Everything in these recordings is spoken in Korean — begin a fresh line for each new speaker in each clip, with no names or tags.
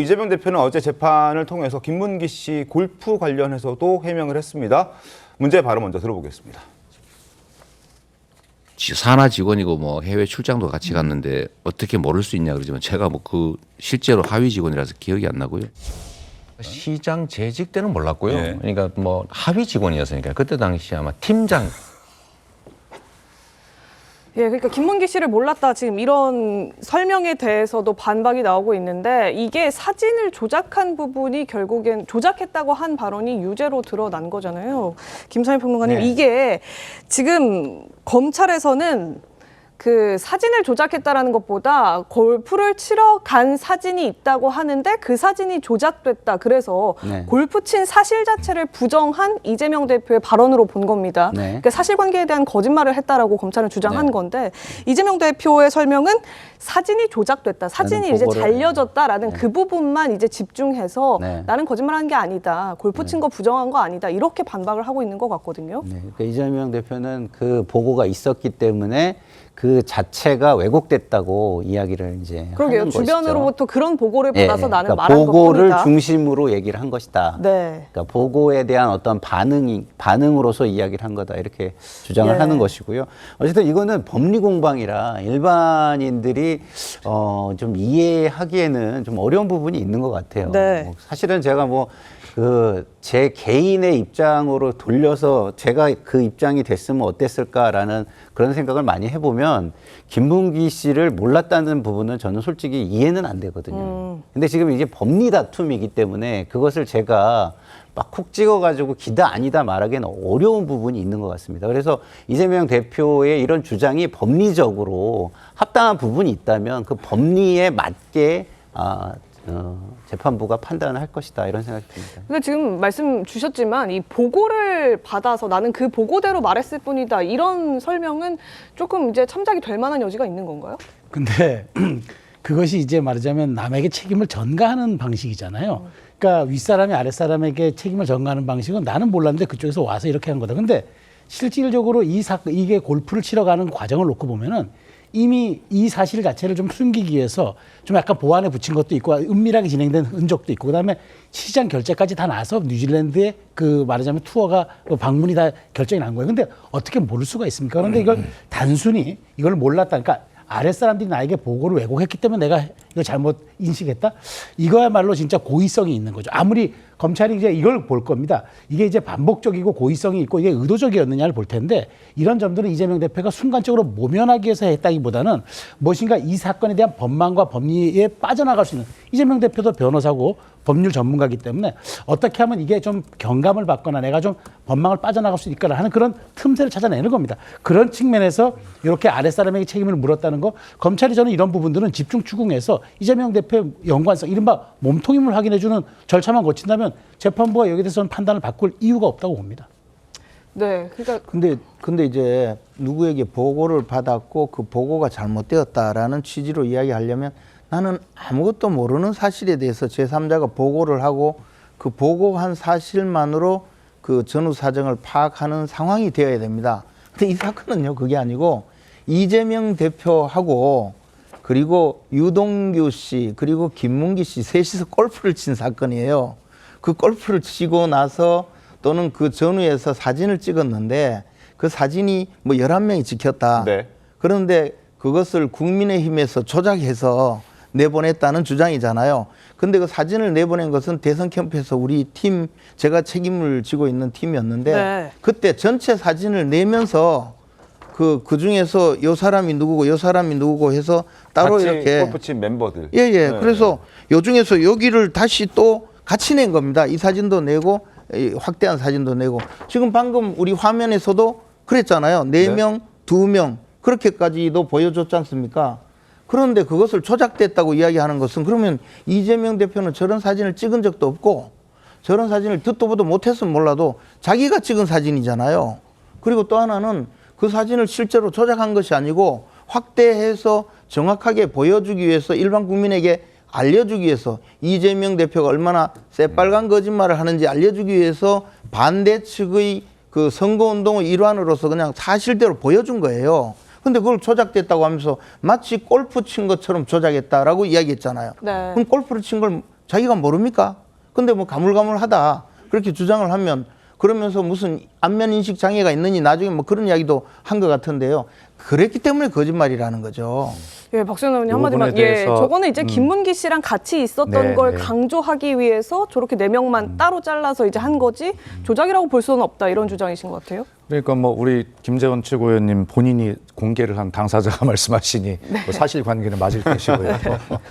이재명 대표는 어제 재판을 통해서 김문기 씨 골프 관련해서도 해명을 했습니다. 문제 바로 먼저 들어보겠습니다.
지- 산하 직원이고 뭐 해외 출장도 같이 갔는데 어떻게 모를 수 있냐 그러지만 제가 뭐 그 실제로 하위 직원이라서 기억이 안 나고요.
시장 재직 때는 몰랐고요.
예.
그러니까 뭐 하위 직원이었으니까 그때 당시 아마 팀장
예, 그러니까 김문기 씨를 몰랐다 지금 이런 설명에 대해서도 반박이 나오고 있는데 이게 사진을 조작한 부분이 결국엔 조작했다고 한 발언이 유죄로 드러난 거잖아요. 김선희 평론가님
네.
이게 지금 검찰에서는 그 사진을 조작했다라는 것보다 골프를 치러 간 사진이 있다고 하는데 그 사진이 조작됐다. 그래서
네.
골프 친 사실 자체를 부정한 이재명 대표의 발언으로 본 겁니다.
네.
그러니까 사실관계에 대한 거짓말을 했다라고 검찰은 주장한
네.
건데 이재명 대표의 설명은 사진이 조작됐다. 사진이 이제 잘려졌다라는 그 부분만 이제 집중해서
네.
나는 거짓말한 게 아니다. 골프 친 거 부정한 거 아니다. 이렇게 반박을 하고 있는 것 같거든요.
네, 그러니까 이재명 대표는 그 보고가 있었기 때문에 그 자체가 왜곡됐다고 이야기를 이제
그러게요.
하는.
주변으로부터 그런 보고를
예,
받아서 나는
그러니까
말한
보고를
것뿐이다.
중심으로 얘기를 한 것이다.
네.
그러니까 보고에 대한 어떤 반응이 반응으로서 이야기를 한 거다 이렇게 주장을
예.
하는 것이고요. 어쨌든 이거는 법리 공방이라 일반인들이 어, 좀 이해하기에는 좀 어려운 부분이 있는 것 같아요.
네.
뭐 사실은 제가 뭐 그 제 개인의 입장으로 돌려서 제가 그 입장이 됐으면 어땠을까라는 그런 생각을 많이 해보면 김문기 씨를 몰랐다는 부분은 저는 솔직히 이해는 안 되거든요. 근데 지금 이게 법리 다툼이기 때문에 그것을 제가 막콕 찍어가지고 기다 아니다 말하기는 어려운 부분이 있는 것 같습니다. 그래서 이재명 대표의 이런 주장이 법리적으로 합당한 부분이 있다면 그 법리에 맞게 아, 어, 재판부가 판단을 할 것이다 이런 생각이 듭니다.
근데 지금 말씀 주셨지만 이 보고를 받아서 나는 그 보고대로 말했을 뿐이다. 이런 설명은 조금 이제 참작이 될 만한 여지가 있는 건가요?
근데 그것이 이제 말하자면 남에게 책임을 전가하는 방식이잖아요. 그러니까 윗사람이 아랫사람에게 책임을 전가하는 방식은 나는 몰랐는데 그쪽에서 와서 이렇게 한 거다. 근데 실질적으로 이 사, 이게 골프를 치러 가는 과정을 놓고 보면은 이미 이 사실 자체를 좀 숨기기 위해서 좀 약간 보안에 붙인 것도 있고 은밀하게 진행된 흔적도 있고 그다음에 시장 결제까지 다 나서 뉴질랜드의 그 말하자면 투어가 그 방문이 다 결정이 난 거예요. 근데 어떻게 모를 수가 있습니까? 그런데 이걸 단순히 이걸 몰랐다. 그러니까 아랫 사람들이 나에게 보고를 왜곡했기 때문에 내가 이거 잘못 인식했다? 이거야말로 진짜 고의성이 있는 거죠. 아무리 검찰이 이제 이걸 볼 겁니다. 이게 이제 반복적이고 고의성이 있고 이게 의도적이었느냐를 볼 텐데 이런 점들은 이재명 대표가 순간적으로 모면하기 위해서 했다기보다는 무엇인가 이 사건에 대한 법망과 법리에 빠져나갈 수 있는 이재명 대표도 변호사고 법률 전문가이기 때문에 어떻게 하면 이게 좀 경감을 받거나 내가 좀 법망을 빠져나갈 수 있거나 하는 그런 틈새를 찾아내는 겁니다. 그런 측면에서 이렇게 아랫사람에게 책임을 물었다는 거 검찰이 저는 이런 부분들은 집중 추궁해서 이재명 대표의 연관성 이른바 몸통임을 확인해주는 절차만 거친다면 재판부가 여기에 대해서는 판단을 바꿀 이유가 없다고 봅니다.
네. 그러니까
근데 근데 이제 누구에게 보고를 받았고 그 보고가 잘못되었다라는 취지로 이야기하려면 나는 아무것도 모르는 사실에 대해서 제3자가 보고를 하고 그 보고한 사실만으로 그 전후 사정을 파악하는 상황이 되어야 됩니다. 근데 이 사건은요 그게 아니고 이재명 대표하고 그리고 유동규 씨 그리고 김문기 씨 셋이서 골프를 친 사건이에요. 그 골프를 치고 나서 또는 그 전후에서 사진을 찍었는데 그 사진이 뭐 11명이 찍혔다.
네.
그런데 그것을 국민의힘에서 조작해서 내보냈다는 주장이잖아요. 근데 그 사진을 내보낸 것은 대선 캠프에서 우리 팀 제가 책임을 지고 있는 팀이었는데
네.
그때 전체 사진을 내면서 그, 그 중에서 요 사람이 누구고 요 사람이 누구고 해서 따로
같이
이렇게
골프 친 멤버들.
예, 예.
네.
그래서 요 중에서 여기를 다시 또 같이 낸 겁니다. 이 사진도 내고 이 확대한 사진도 내고 지금 방금 우리 화면에서도 그랬잖아요. 네 명, 두명 그렇게까지도 보여줬지 않습니까? 그런데 그것을 조작됐다고 이야기하는 것은 그러면 이재명 대표는 저런 사진을 찍은 적도 없고 저런 사진을 듣도 보도 못했으면 몰라도 자기가 찍은 사진이잖아요. 그리고 또 하나는 그 사진을 실제로 조작한 것이 아니고 확대해서 정확하게 보여주기 위해서 일반 국민에게 알려주기 위해서 이재명 대표가 얼마나 새빨간 거짓말을 하는지 알려주기 위해서 반대 측의 그 선거운동의 일환으로서 그냥 사실대로 보여준 거예요. 근데 그걸 조작됐다고 하면서 마치 골프 친 것처럼 조작했다라고 이야기했잖아요.
네.
그럼 골프를 친 걸 자기가 모릅니까? 근데 뭐 가물가물하다 그렇게 주장을 하면 그러면서 무슨 안면 인식 장애가 있느니 나중에 뭐 그런 이야기도 한 것 같은데요. 그랬기 때문에 거짓말이라는 거죠.
예, 박수현 의원님 한마디만. 예,
대해서,
저거는 이제 김문기 씨랑 같이 있었던
네,
걸
네.
강조하기 위해서 저렇게 네 명만 따로 잘라서 이제 한 거지 조작이라고 볼 수는 없다 이런 주장이신 것 같아요.
그러니까 뭐 우리 김재원 최고위원님 본인이 공개를 한 당사자가 말씀하시니 뭐 사실관계는 맞을 것이고요.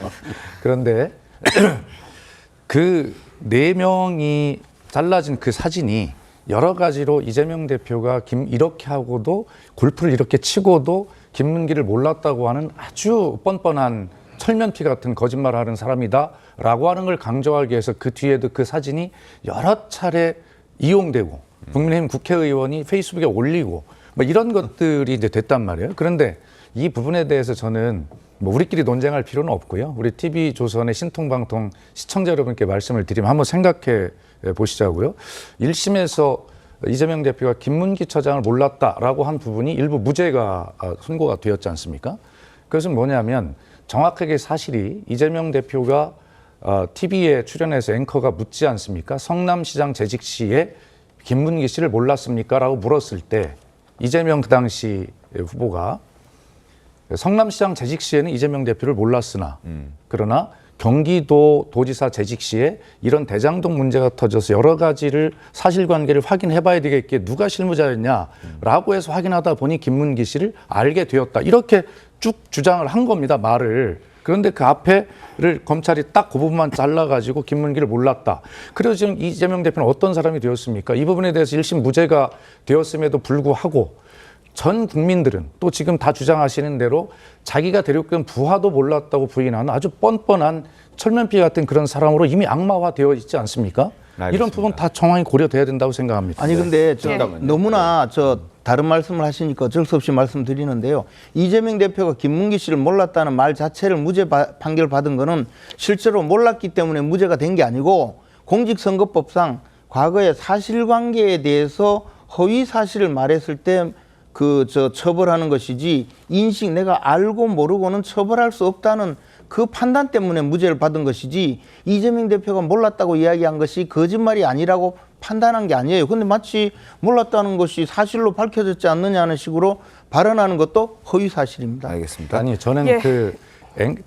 그런데 그 네 명이 잘라진 그 사진이 여러 가지로 이재명 대표가 김 이렇게 하고도 골프를 이렇게 치고도 김문기를 몰랐다고 하는 아주 뻔뻔한 철면피 같은 거짓말을 하는 사람이다라고 하는 걸 강조하기 위해서 그 뒤에도 그 사진이 여러 차례 이용되고 국민의힘 국회의원이 페이스북에 올리고 뭐 이런 것들이 이제 됐단 말이에요. 그런데 이 부분에 대해서 저는 뭐 우리끼리 논쟁할 필요는 없고요. 우리 TV 조선의 신통방통 시청자 여러분께 말씀을 드리면 한번 생각해 보시자고요. 1심에서 이재명 대표가 김문기 처장을 몰랐다라고 한 부분이 일부 무죄가 아, 선고가 되었지 않습니까? 그것은 뭐냐면 정확하게 사실이 이재명 대표가 어, TV에 출연해서 앵커가 묻지 않습니까? 성남시장 재직 시에 김문기 씨를 몰랐습니까? 라고 물었을 때 이재명 그 당시 후보가 성남시장 재직 시에는 이재명 대표를 몰랐으나 그러나 경기도 도지사 재직 시에 이런 대장동 문제가 터져서 여러 가지를 사실관계를 확인해봐야 되겠기에 누가 실무자였냐라고 해서 확인하다 보니 김문기 씨를 알게 되었다 이렇게 쭉 주장을 한 겁니다 말을 그런데 그 앞에를 검찰이 딱 그 부분만 잘라가지고 김문기를 몰랐다. 그래서 지금 이재명 대표는 어떤 사람이 되었습니까? 이 부분에 대해서 1심 무죄가 되었음에도 불구하고 전 국민들은 또 지금 다 주장하시는 대로 자기가 데려온 부하도 몰랐다고 부인하는 아주 뻔뻔한 철면피 같은 그런 사람으로 이미 악마화 되어 있지 않습니까? 이런
알겠습니다.
부분 다 정황이 고려돼야 된다고 생각합니다.
아니 근데 저
잠깐만요.
너무나 저 다른 말씀을 하시니까 어쩔 수 없이 말씀드리는데요. 이재명 대표가 김문기 씨를 몰랐다는 말 자체를 무죄 바- 판결 받은 거는 실제로 몰랐기 때문에 무죄가 된 게 아니고 공직선거법상 과거의 사실관계에 대해서 허위 사실을 말했을 때 그 저 처벌하는 것이지 인식 내가 알고 모르고는 처벌할 수 없다는 그 판단 때문에 무죄를 받은 것이지 이재명 대표가 몰랐다고 이야기한 것이 거짓말이 아니라고 판단한 게 아니에요. 근데 마치 몰랐다는 것이 사실로 밝혀졌지 않느냐는 식으로 발언하는 것도 허위 사실입니다.
알겠습니다.
아니 저는
예.
그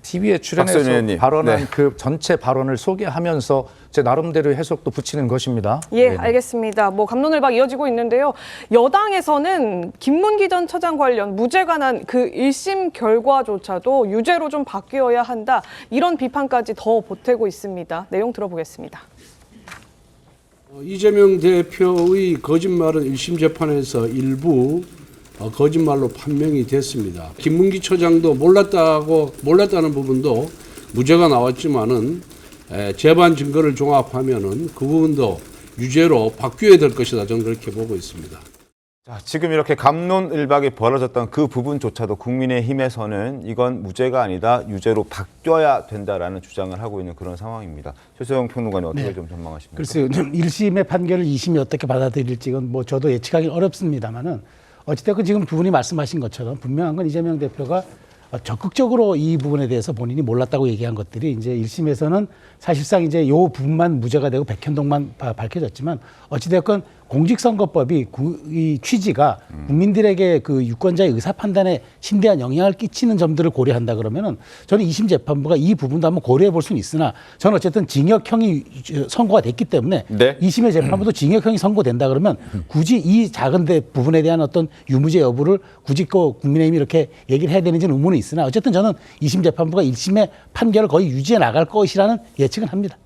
TV에 출연해서. 발언한
네.
그 전체 발언을 소개하면서 제 나름대로 해석도 붙이는 것입니다.
예,
네.
알겠습니다. 뭐 감론을박 이어지고 있는데요. 여당에서는 김문기 전 처장 관련 무죄가 난그 1심 결과조차도 유죄로 좀 바뀌어야 한다. 이런 비판까지 더 보태고 있습니다. 내용 들어보겠습니다.
어, 이재명 대표의 거짓말은 1심 재판에서 일부 어, 거짓말로 판명이 됐습니다. 김문기 처장도 몰랐다고 몰랐다는 부분도 무죄가 나왔지만은 에, 재반 증거를 종합하면은 그 부분도 유죄로 바뀌어야 될 것이다. 저는 그렇게 보고 있습니다.
자, 지금 이렇게 감론을박이 벌어졌던 그 부분조차도 국민의힘에서는 이건 무죄가 아니다 유죄로 바뀌어야 된다라는 주장을 하고 있는 그런 상황입니다. 최소영 평론가님 어떻게 좀 전망하십니까?
글쎄요. 1심의 판결을 2심이 어떻게 받아들일지는 뭐 저도 예측하기 어렵습니다만은 어찌됐건 지금 두 분이 말씀하신 것처럼 분명한 건 이재명 대표가 어, 적극적으로 이 부분에 대해서 본인이 몰랐다고 얘기한 것들이 이제 1심에서는 사실상 이제 요 부분만 무죄가 되고 백현동만 바- 밝혀졌지만 어찌됐건 공직선거법이 구, 이 취지가 국민들에게 그 유권자의 의사 판단에 심대한 영향을 끼치는 점들을 고려한다 그러면은 저는 2심 재판부가 이 부분도 한번 고려해 볼 수는 있으나 저는 어쨌든 징역형이 선고가 됐기 때문에
네.
2심의 재판부도 징역형이 선고된다 그러면 굳이 이 작은 데 부분에 대한 어떤 유무죄 여부를 굳이 그 국민의힘이 이렇게 얘기를 해야 되는지는 의문이 있으나 어쨌든 저는 2심 재판부가 1심의 판결을 거의 유지해 나갈 것이라는 예측은 합니다.